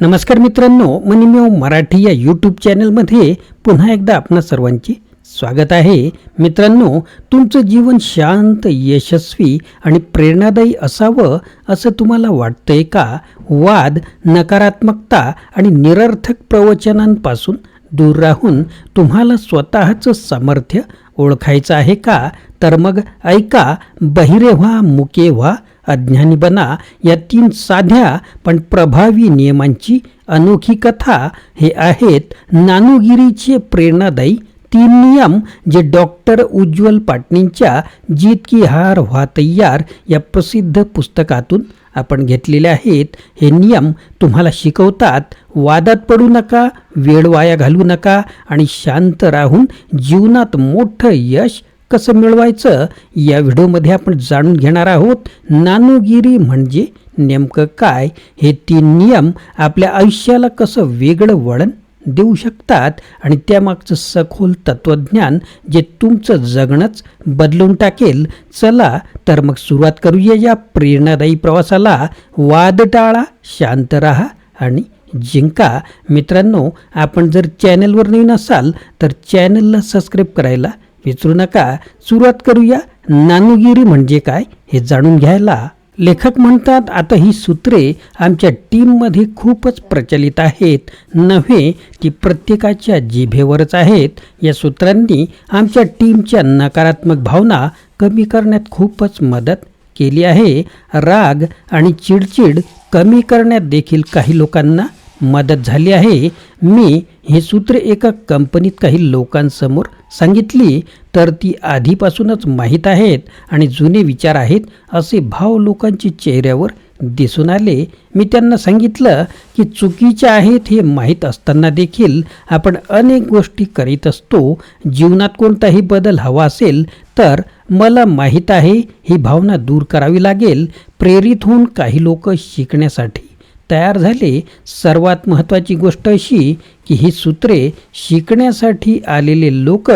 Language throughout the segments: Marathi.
नमस्कार मित्रांनो मनीमेव मराठी या यूट्यूब चॅनलमध्ये पुन्हा एकदा आपणा सर्वांचे स्वागत आहे. मित्रांनो तुमचं जीवन शांत यशस्वी आणि प्रेरणादायी असावं असं तुम्हाला वाटतंय का? वाद नकारात्मकता आणि निरर्थक प्रवचनांपासून दूर राहून तुम्हाला स्वतःचं सामर्थ्य ओळखायचं आहे का? तर मग ऐका बहिरे व्हा मुके व्हा अज्ञानी बना या तीन साध्या पण प्रभावी नियमांची अनोखी कथा हे आहेत नानुगिरीचे प्रेरणादायी तीन नियम जे डॉक्टर उज्ज्वल पाटणींच्या जीत की हार व्हा तयार या प्रसिद्ध पुस्तकातून आपण घेतलेले आहेत. हे नियम तुम्हाला शिकवतात वादात पडू नका वेळ वाया घालू नका आणि शांत राहून जीवनात मोठं यश कसं मिळवायचं या व्हिडिओमध्ये आपण जाणून घेणार आहोत. नानोगिरी म्हणजे नेमकं काय? हे तीन नियम आपल्या आयुष्याला कसं वेगळं वळण देऊ शकतात? आणि त्यामागचं सखोल तत्त्वज्ञान जे तुमचं जगणंच बदलून टाकेल. चला तर मग सुरुवात करूया या प्रेरणादायी प्रवासाला. वाद टाळा शांत राहा आणि जिंका. मित्रांनो आपण जर चॅनलवर नवीन असाल तर चॅनलला सबस्क्राईब करायला विचरू नका. सुरुवात करूया. नानुगिरी म्हणजे काय? हे जाणून घ्यायला लेखक म्हणतात आता ही सूत्रे आमच्या टीममध्ये खूपच प्रचलित आहेत. नव्हे ती प्रत्येकाच्या जिभेवरच आहेत. या सूत्रांनी आमच्या टीमच्या नकारात्मक भावना कमी करण्यात खूपच मदत केली आहे. राग आणि चिडचिड कमी करण्यात देखील काही लोकांना मदत झाली आहे. मी हे सूत्र एका कंपनीत काही लोकांसमोर सांगितली तर ती आधीपासूनच माहीत आहेत आणि जुने विचार आहेत असे भाव लोकांच्या चेहऱ्यावर दिसून आले. मी त्यांना सांगितलं की चुकीच्या आहेत हे माहीत असताना देखील आपण अनेक गोष्टी करीत असतो. जीवनात कोणताही बदल हवा असेल तर मला माहीत आहे ही भावना दूर करावी लागेल. प्रेरित होऊन काही लोक शिकण्यासाठी तयार झाले सर्वात महत्त्वाची गोष्ट अशी की ही सूत्रे शिकण्यासाठी आलेले लोक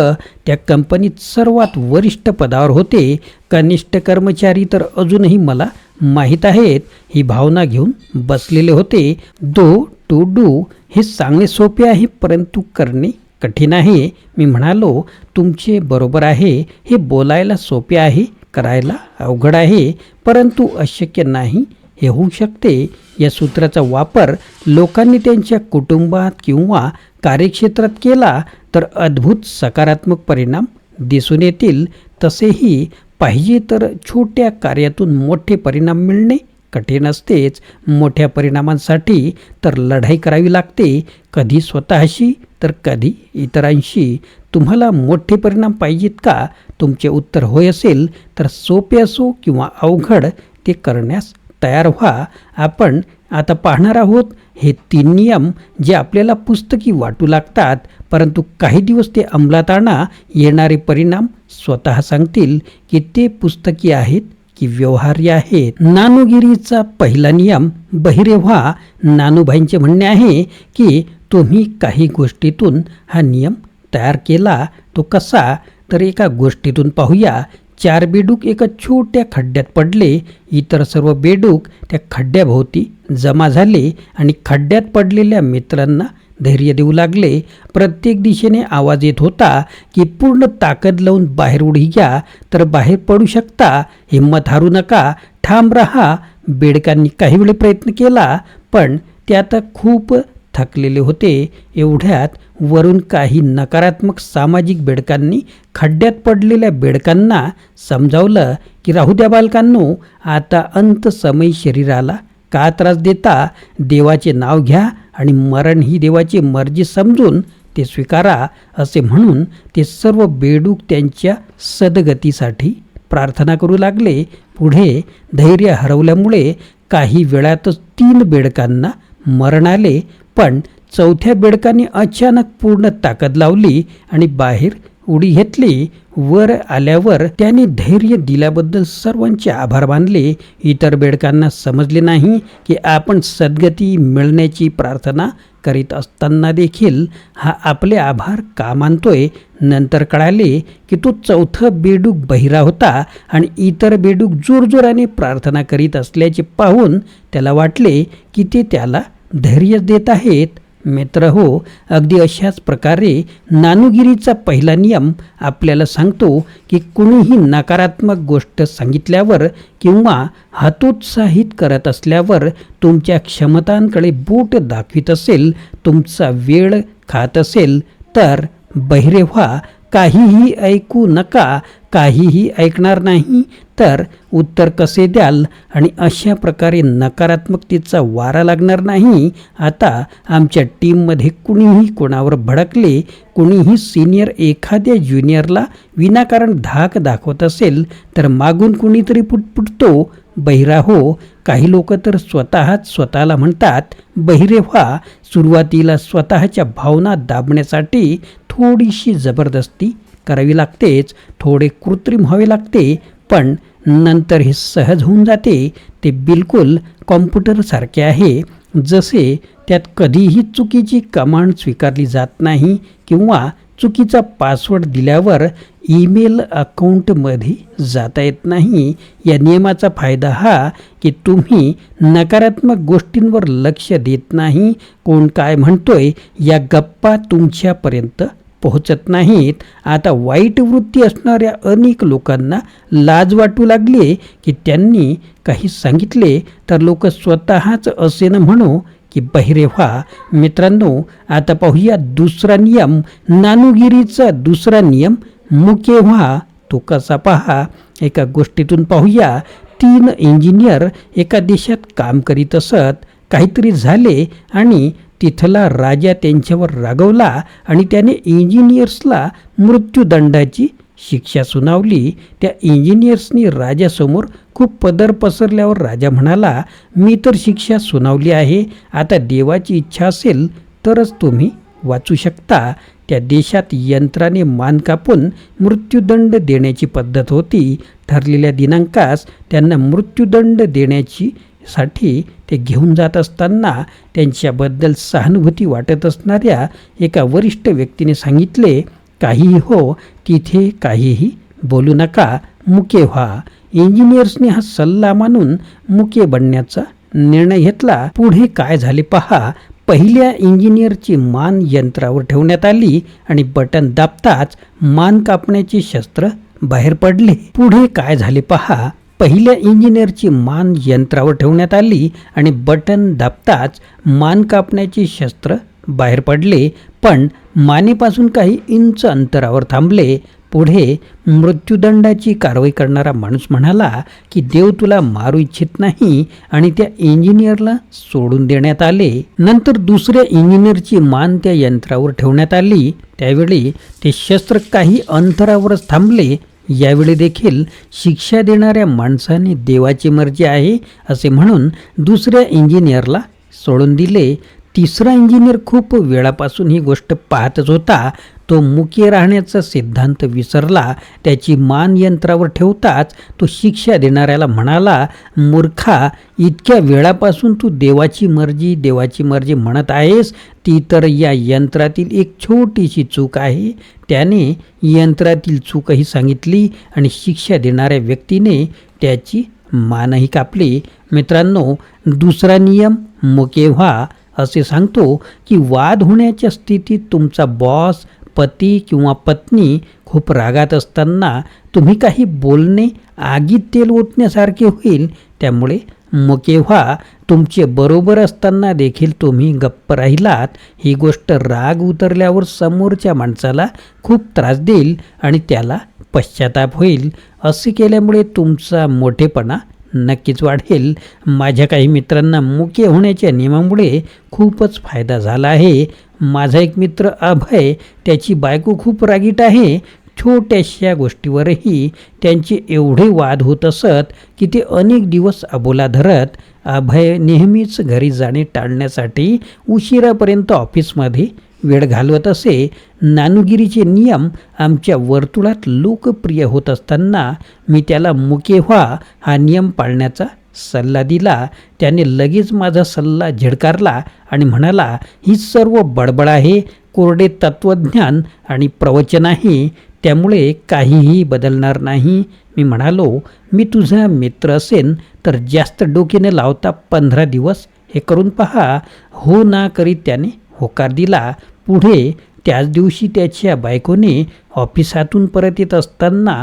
त्या कंपनीत सर्वात वरिष्ठ पदावर होते. कनिष्ठ कर्मचारी तर अजूनही मला माहीत आहेत. ही भावना घेऊन बसलेले होते. दो टू डू हे सांगणे सोपे आहे परंतु करणे कठीण आहे. मी म्हणालो तुमचे बरोबर आहे. हे बोलायला सोपे आहे करायला अवघड आहे. परंतु अशक्य नाही. हे होऊ शकते. या सूत्राचा वापर लोकांनी त्यांच्या कुटुंबात किंवा कार्यक्षेत्रात केला तर अद्भुत सकारात्मक परिणाम दिसून येतील. तसेही पाहिजे तर छोट्या कार्यातून मोठे परिणाम मिळणे कठीण असतेच. मोठ्या परिणामांसाठी तर लढाई करावी लागते. कधी स्वतःशी तर कधी इतरांशी. तुम्हाला मोठे परिणाम पाहिजेत का? तुमचे उत्तर होय असेल. तर सोपे असो किंवा अवघड ते करण्यास तयार व्हा. आपण आता पाहणार आहोत हे तीन नियम जे आपल्याला पुस्तकी वाटू लागतात परंतु काही दिवस ते अंमलात आणा. येणारे परिणाम स्वतः सांगतील की ते पुस्तकी आहेत की व्यवहार्य आहेत. नानुगिरीचा पहिला नियम बहिरे व्हा. नानूबाईंचे म्हणणे आहे की तुम्ही काही गोष्टीतून हा नियम तयार केला तो कसा? तर एका गोष्टीतून पाहूया. चार बेडूक एका छोट्या खड्ड्यात पडले. इतर सर्व बेडूक त्या खड्ड्याभोवती जमा झाले आणि खड्ड्यात पडलेल्या मित्रांना धैर्य देऊ लागले. प्रत्येक दिशेने आवाज येत होता की पूर्ण ताकद लावून बाहेर उडी घ्या तर बाहेर पडू शकता. हिंमत हारू नका. ठाम रहा. बेडकांनी काही वेळ प्रयत्न केला पण ते आता खूप थकलेले होते एवढ्यात वरून काही नकारात्मक सामाजिक बेडकांनी खड्ड्यात पडलेल्या बेडकांना समजावलं की राहू द्या बालकांनो आता अंत समय शरीराला. का त्रास देता? देवाचे नाव घ्या आणि मरण ही देवाची मर्जी समजून ते स्वीकारा असे म्हणून ते सर्व बेडूक त्यांच्या सदगतीसाठी प्रार्थना करू लागले. पुढे धैर्य हरवल्यामुळे काही वेळातच तीन बेडकांना मरण आले. पण चौथ्या बेडकाने अचानक पूर्ण ताकद लावली आणि बाहेर उडी घेतली. वर आल्यावर त्याने धैर्य दिल्याबद्दल सर्वांचे आभार मानले. इतर बेडकांना समजले नाही की आपण सद्गती मिळण्याची प्रार्थना करीत असताना देखील हा आपले आभार का मानतोय? नंतर कळाले की तो चौथं बेडूक बहिरा होता आणि इतर बेडूक जोरजोराने प्रार्थना करीत असल्याचे पाहून त्याला वाटले की ते त्याला धैर्य देत आहेत मित्र हो. अगदी अशाच प्रकारे नानुगिरीचा पहिला नियम आपल्याला सांगतो की कुणीही नकारात्मक गोष्ट सांगितल्यावर किंवा हतोत्साहित करत असल्यावर तुमच्या क्षमतांकडे बोट दाखवित असेल तुमचा वेळ खात असेल तर बहिरे व्हा काहीही ऐकू नका काहीही ऐकणार नाही तर उत्तर कसे द्याल? आणि अशा प्रकारे नकारात्मकतेचा वारा लागणार नाही. आता आमच्या टीममध्ये कुणीही कोणावर भडकले कुणीही सिनियर एखाद्या ज्युनियरला विनाकारण धाक दाखवत असेल तर मागून कुणीतरी पुटपुटतो बहिरा हो काही लोक तर स्वतःच स्वतःला म्हणतात बहिरे व्हा सुरुवातीला स्वतःच्या भावना दाबण्यासाठी थोडीशी जबरदस्ती करावी लागतेच थोडे कृत्रिम व्हावे लागते पण नंतर हे सहज होऊन जाते. ते बिलकुल कॉम्प्युटरसारखे आहे. जसे त्यात कधीही चुकीची कमांड स्वीकारली जात नाही किंवा चुकीचा पासवर्ड दिल्यावर ईमेल अकाउंटमध्ये जाता येत नाही. या नियमाचा फायदा हा की तुम्ही नकारात्मक गोष्टींवर लक्ष देत नाही. कोण काय म्हणतोय या गप्पा तुमच्यापर्यंत पोहोचत नाहीत. आता वाईट वृत्ती असणाऱ्या अनेक लोकांना लाज वाटू लागली की त्यांनी काही सांगितले तर लोक स्वतःच असे न म्हणू की बहिरे व्हा मित्रांनो आता पाहूया दुसरा नियम. नानुगिरीचा दुसरा नियम मुके व्हा तो कसा पहा? एका गोष्टीतून पाहूया. तीन इंजिनियर एका देशात काम करीत असत काहीतरी झाले आणि तिथला राजा त्यांच्यावर रागवला आणि त्याने इंजिनियर्सला मृत्यूदंडाची शिक्षा सुनावली. त्या इंजिनियर्सनी राजासमोर खूप पदर पसरल्यावर राजा म्हणाला मी तर शिक्षा सुनावली आहे. आता देवाची इच्छा असेल तरच तुम्ही वाचू शकता. त्या देशात यंत्राने मान कापून मृत्यूदंड देण्याची पद्धत होती. ठरलेल्या दिनांकास त्यांना मृत्यूदंड देण्याची साठी ते घेऊन जात असताना त्यांच्याबद्दल सहानुभूती वाटत असणाऱ्या एका वरिष्ठ व्यक्तीने सांगितले काहीही हो तिथे काहीही बोलू नका मुके व्हा. इंजिनियर्सने हा सल्ला मानून मुके बनण्याचा निर्णय घेतला. पुढे काय झाले पहा पहिल्या इंजिनियरची मान यंत्रावर ठेवण्यात आली आणि बटन दाबताच मान कापण्याचे शस्त्र बाहेर पडले. पुढे काय झाले पहा पहिल्या इंजिनियरची मान यंत्रावर ठेवण्यात आली आणि बटन दाबताच मान कापण्याचे शस्त्र बाहेर पडले पण मानेपासून काही इंच अंतरावर थांबले. पुढे मृत्यूदंडाची कारवाई करणारा माणूस म्हणाला की देव तुला मारू इच्छित नाही आणि त्या इंजिनियरला सोडून देण्यात आले. नंतर दुसऱ्या इंजिनियरची मान त्या यंत्रावर ठेवण्यात आली. त्यावेळी ते शस्त्र काही अंतरावरच थांबले यावेळी देखील शिक्षा देणाऱ्या माणसाने देवाची मर्जी आहे असे म्हणून दुसऱ्या इंजिनियरला सोडून दिले. तिसरा इंजिनियर खूप वेळापासून ही गोष्ट पाहतच होता. तो मुके राहण्याचा सिद्धांत विसरला. त्याची मान यंत्रावर ठेवताच तो शिक्षा देणाऱ्याला म्हणाला मूर्खा इतक्या वेळापासून तू देवाची मर्जी देवाची मर्जी म्हणत आहेस. ती तर या यंत्रातील एक छोटीशी चूक आहे. त्याने यंत्रातील चूकही सांगितली आणि शिक्षा देणाऱ्या व्यक्तीने त्याची मानही कापली. मित्रांनो दुसरा नियम मुके व्हा असे सांगतो की वाद होण्याच्या स्थितीत तुमचा बॉस पती किंवा पत्नी खूप रागात असताना तुम्ही काही बोलणे आगीत तेल ओतण्यासारखे होईल. त्यामुळे मग केव्हा तुमचे बरोबर असताना देखील तुम्ही गप्प राहिलात ही गोष्ट राग उतरल्यावर समोरच्या माणसाला खूप त्रास देईल आणि त्याला पश्चाताप होईल. असे केल्यामुळे तुमचा मोठेपणा नक्कीच वाढेल. माझ्या काही मित्रांना मुके होण्याच्या नियमामुळे खूपच फायदा झाला आहे. माझा एक मित्र अभय त्याची बायको खूप रागीट आहे. छोट्याशा गोष्टीवरही त्यांचे एवढे वाद होत असत की ते अनेक दिवस अबोला धरत अभय नेहमीच घरी जाणे टाळण्यासाठी उशिरापर्यंत ऑफिसमध्ये वेळ घालवत असे नानुगिरीचे नियम आमच्या वर्तुळात लोकप्रिय होत असताना मी त्याला मुके व्हा हा नियम पाळण्याचा सल्ला दिला. त्याने लगेच माझा सल्ला झिडकारला आणि म्हणाला ही सर्व बडबड आहे कोरडे तत्त्वज्ञान आणि प्रवचन आहे त्यामुळे काहीही बदलणार नाही. मी म्हणालो मी तुझा मित्र असेन तर जास्त डोक्याने लावता पंधरा दिवस हे करून पहा. हो ना करीत त्याने होकार दिला. पुढे त्याच दिवशी त्याच्या बायकोने ऑफिसातून परत येत असताना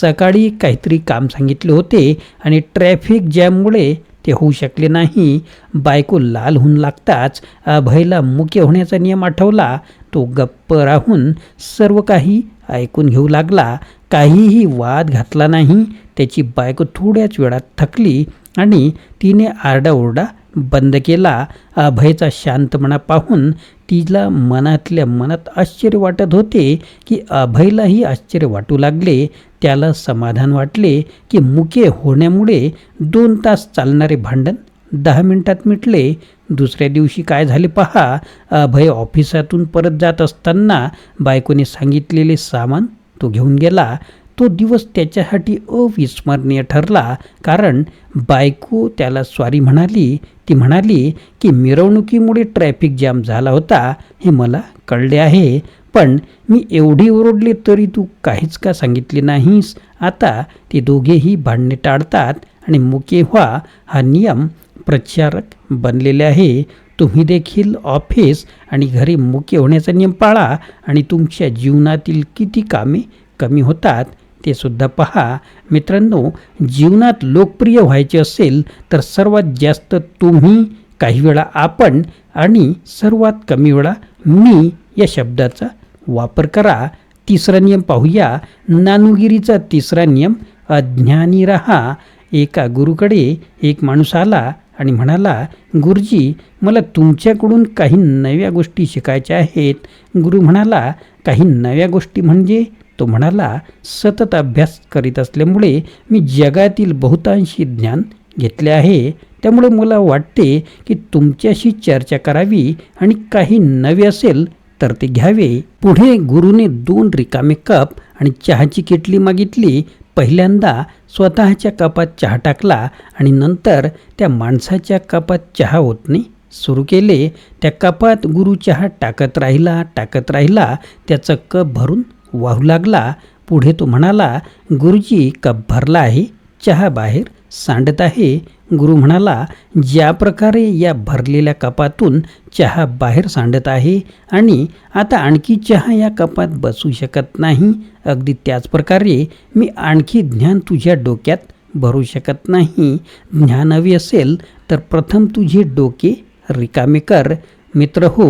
सकाळी काहीतरी काम सांगितले होते आणि ट्रॅफिक जॅममुळे ते होऊ शकले नाही. बायको लाल होऊन लागताच अभयला मुके होण्याचा नियम आठवला. तो गप्प राहून सर्व काही ऐकून घेऊ लागला. काहीही वाद घातला नाही. त्याची बायको थोड्याच वेळात थकली आणि तिने आरडाओरडा बंद केला. अभयचा शांतपणा पाहून तिला मनातल्या मनात आश्चर्य वाटत होते की अभयलाही आश्चर्य वाटू लागले. त्याला समाधान वाटले की मुके होण्यामुळे दोन तास चालणारे भांडण दहा मिनिटात मिटले. दुसऱ्या दिवशी काय झाले पहा अभय ऑफिसातून परत जात असताना बायकोने सांगितलेले सामान तो घेऊन गेला. तो दिवस त्याच्यासाठी अविस्मरणीय ठरला कारण बायको त्याला स्वारी म्हणाली ती म्हणाली की मिरवणुकीमुळे ट्रॅफिक जाम झाला होता हे मला कळले आहे. पण मी एवढी ओरडले तरी तू काहीच का सांगितले नाहीस? आता ते दोघेही भांडणे टाळतात आणि मुके व्हा हा नियम प्रचारक बनलेले आहे. तुम्ही देखील ऑफिस आणि घरी मुके होण्याचा नियम पाळा आणि तुमच्या जीवनातील किती कामे कमी होतात ते सुद्धा पहा. मित्रांनो जीवनात लोकप्रिय व्हायचे असेल तर सर्वात जास्त तुम्ही काही वेळा आपण आणि सर्वात कमी वेळा मी या शब्दाचा वापर करा. तिसरा नियम पाहूया. नानुगिरीचा तिसरा नियम अज्ञानी राहा. एका गुरुकडे एक माणूस आला आणि म्हणाला गुरुजी मला तुमच्याकडून काही नव्या गोष्टी शिकायच्या आहेत. गुरु म्हणाला काही नव्या गोष्टी म्हणजे तो म्हणाला सतत अभ्यास करीत असल्यामुळे मी जगातील बहुतांशी ज्ञान घेतले आहे. त्यामुळे मला वाटते की तुमच्याशी चर्चा करावी आणि काही नवे असेल तर ते घ्यावे. पुढे गुरुने दोन रिकामे कप आणि चहाची किटली मागितली. पहिल्यांदा स्वतःच्या कपात चहा टाकला आणि नंतर त्या माणसाच्या कपात चहा ओतणे सुरू केले. त्या कपात गुरु चहा टाकत राहिला टाकत राहिला. त्याचं कप भरून वाहू लागला पुढे तो म्हणाला गुरुजी कप भरला आहे चहा बाहेर सांडत आहे. गुरु म्हणाला ज्या प्रकारे या भरलेल्या कपातून चहा बाहेर सांडत आहे आणि आता आणखी चहा या कपात बसू शकत नाही अगदी त्याच प्रकारे मी आणखी ज्ञान तुझ्या डोक्यात भरू शकत नाही. ज्ञान हवी असेल तर प्रथम तुझे डोके रिकामे कर मित्र हो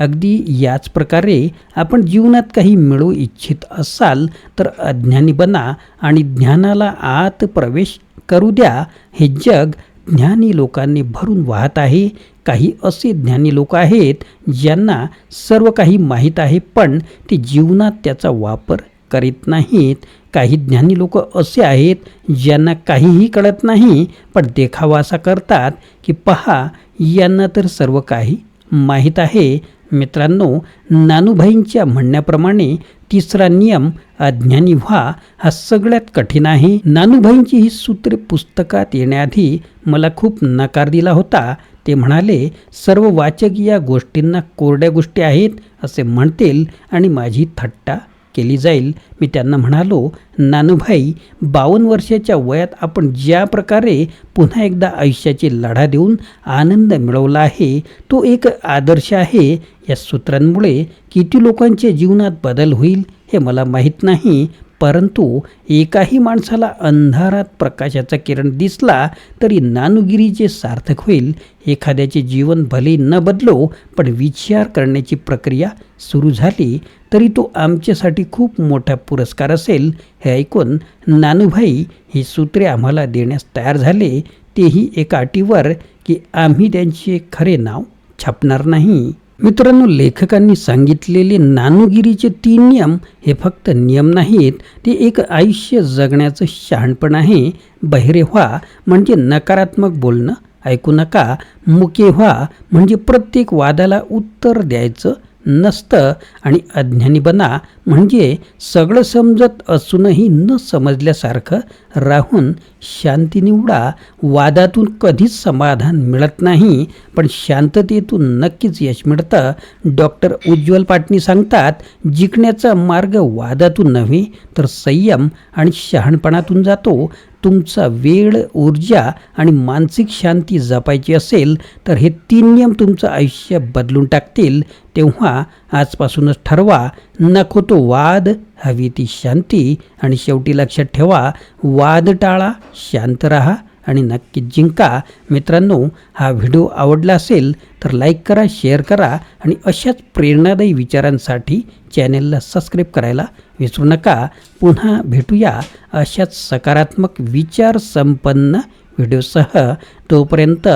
अगदी याच प्रकारे आपण जीवनात काही मिळू इच्छित असाल तर अज्ञानी बना आणि ज्ञानाला आत प्रवेश करू द्या. हे जग ज्ञानी लोकांनी भरून वाहत आहे. काही असे ज्ञानी लोक आहेत ज्यांना सर्व काही माहीत आहे पण ते जीवनात त्याचा वापर करीत नाहीत. काही ज्ञानी लोक असे आहेत ज्यांना काहीही कळत नाही पण देखावा असा करतात की पहा यांना तर सर्व काही माहीत आहे. मित्रांनो नानूभाईंच्या म्हणण्याप्रमाणे तिसरा नियम अज्ञानी व्हा हा सगळ्यात कठीण आहे. नानूभाईंची ही सूत्रे पुस्तकात येण्याआधी मला खूप नकार दिला होता. ते म्हणाले सर्व वाचक या गोष्टींना कोरड्या गोष्टी आहेत असे म्हणतील आणि माझी थट्टा केली जाईल. मी त्यांना म्हणालो नानूभाई बावन्न वर्षाच्या वयात आपण ज्या प्रकारे पुन्हा एकदा आयुष्याची लढा देऊन आनंद मिळवला आहे तो एक आदर्श आहे. या सूत्रांमुळे किती लोकांच्या जीवनात बदल होईल हे मला माहीत नाही परंतु एकाही माणसाला अंधारात प्रकाशाचा किरण दिसला तरी नानुगिरीचे सार्थक होईल. एखाद्याचे जीवन भले न बदलो पण विचार करण्याची प्रक्रिया सुरू झाली. तरी तो आमच्यासाठी खूप मोठा पुरस्कार असेल हे ऐकून नानूभाई ही सूत्रे आम्हाला देण्यास तयार झाले. तेही एका अटीवर की आम्ही त्यांचे खरे नाव छापणार नाही. मित्रांनो लेखकांनी सांगितलेले नानुगिरीचे तीन नियम हे फक्त नियम नाहीत ते एक आयुष्य जगण्याचं शहाणपण आहे. बहिरे व्हा म्हणजे नकारात्मक बोलणं ऐकू नका. मुके व्हा म्हणजे प्रत्येक वादाला उत्तर द्यायचं नसतं आणि अज्ञानी बना म्हणजे सगळं समजत असूनही न समजल्यासारखं राहून शांती निवडा वादातून कधीच समाधान मिळत नाही. पण शांततेतून नक्कीच यश मिळतं. डॉक्टर उज्ज्वल पाटणी सांगतात जिंकण्याचा मार्ग वादातून नव्हे तर संयम आणि शहाणपणातून जातो. तुमचा वेळ ऊर्जा आणि मानसिक शांती जपायची असेल तर हे तीन नियम तुमचं आयुष्य बदलून टाकतील. तेव्हा आजपासूनच ठरवा नको तो वाद हवी ती शांती. आणि शेवटी लक्षात ठेवा वाद टाळा शांत राहा. आणि नक्की जिंका. मित्रांनो हा व्हिडिओ आवडला असेल तर लाईक करा शेअर करा आणि अशाच प्रेरणादायी विचारांसाठी चॅनेलला सबस्क्राईब करायला विसरू नका. पुन्हा भेटूया अशाच सकारात्मक विचार संपन्न व्हिडिओसह. तोपर्यंत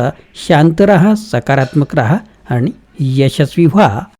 शांत रहा सकारात्मक रहा आणि यशस्वी व्हा.